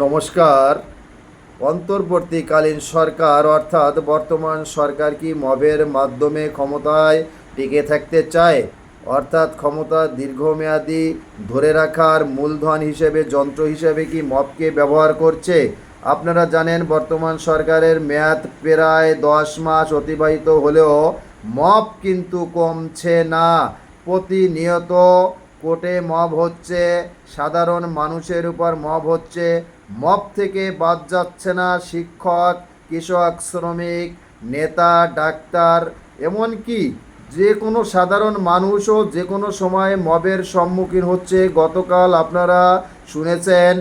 নমস্কার। অন্তর্বর্তীকালীন সরকার, অর্থাৎ বর্তমান সরকার কি মবের মাধ্যমে ক্ষমতায় টিকে থাকতে চায়? অর্থাৎ ক্ষমতা দীর্ঘমেয়াদী ধরে রাখার মূলধন হিসেবে, যন্ত্র হিসেবে কি মবকে ব্যবহার করছে? আপনারা জানেন, বর্তমান সরকারের মেয়াদ প্রায় দশ মাস অতিবাহিত হলেও মব কিন্তু কমছে না। প্রতিনিয়ত কোর্টে মব হচ্ছে, সাধারণ মানুষের উপর মব হচ্ছে। মব থেকে বাদ যাচ্ছে না শিক্ষক, কৃষক, শ্রমিক, নেতা, ডাক্তার, এমনকি যে কোনো সাধারণ মানুষও যে কোনো সময় মবের সম্মুখীন হচ্ছে। গতকাল আপনারা শুনেছেন,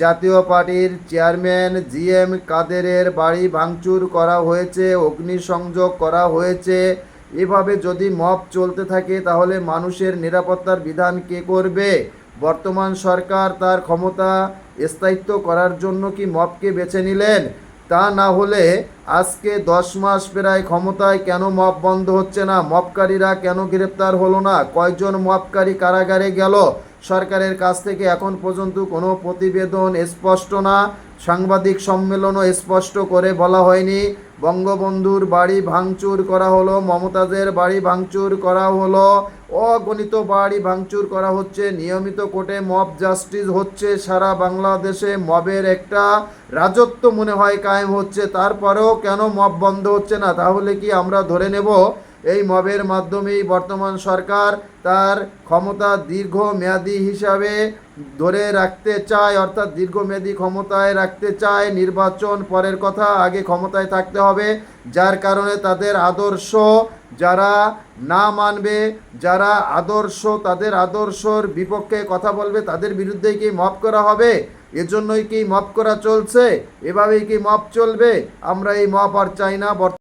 জাতীয় পার্টির চেয়ারম্যান জি এম কাদেরের বাড়ি ভাঙচুর করা হয়েছে, অগ্নিসংযোগ করা হয়েছে। এভাবে যদি মপ চলতে থাকে, তাহলে মানুষের নিরাপত্তার বিধান কে করবে? বর্তমান সরকার তার ক্ষমতা স্থায়িত্ব করার জন্য কি মপকে বেছে নিলেন? তা না হলে আজকে দশ মাস প্রায় ক্ষমতায় কেন মপ বন্ধ হচ্ছে না? মপকারীরা কেন গ্রেপ্তার হলো না? কয়জন মপকারী কারাগারে গেল? সরকারের কাছ থেকে এখন পর্যন্ত কোনো প্রতিবেদন স্পষ্ট না। সাংবাদিক সম্মেলনও স্পষ্ট করে বলা হয়নি। বঙ্গবন্ধুর বাড়ি ভাঙচুর করা হলো, মমতাজের বাড়ি ভাঙচুর করা হলো, অগণিত বাড়ি ভাঙচুর করা হচ্ছে, নিয়মিত কোর্টে মব জাস্টিস হচ্ছে, সারা বাংলাদেশে মবের একটা রাজত্ব মনে হয় কায়েম হচ্ছে, তারপরেও কেন মব বন্ধ হচ্ছে না? তাহলে কি আমরা ধরে নেব? এই মবের মাধ্যমেই বর্তমান সরকার তার ক্ষমতা দীর্ঘমেয়াদী হিসাবে ধরে রাখতে চায়, অর্থাৎ দীর্ঘমেয়াদী ক্ষমতায় রাখতে চায়। নির্বাচন পরের কথা, আগে ক্ষমতায় থাকতে হবে, যার কারণে তাদের আদর্শ যারা না মানবে, যারা আদর্শ, তাদের আদর্শর বিপক্ষে কথা বলবে, তাদের বিরুদ্ধে কি মপ করা হবে? এজন্যই কি মপ করা চলছে? এভাবেই কি মপ চলবে? আমরা এই মপ আর চাই না।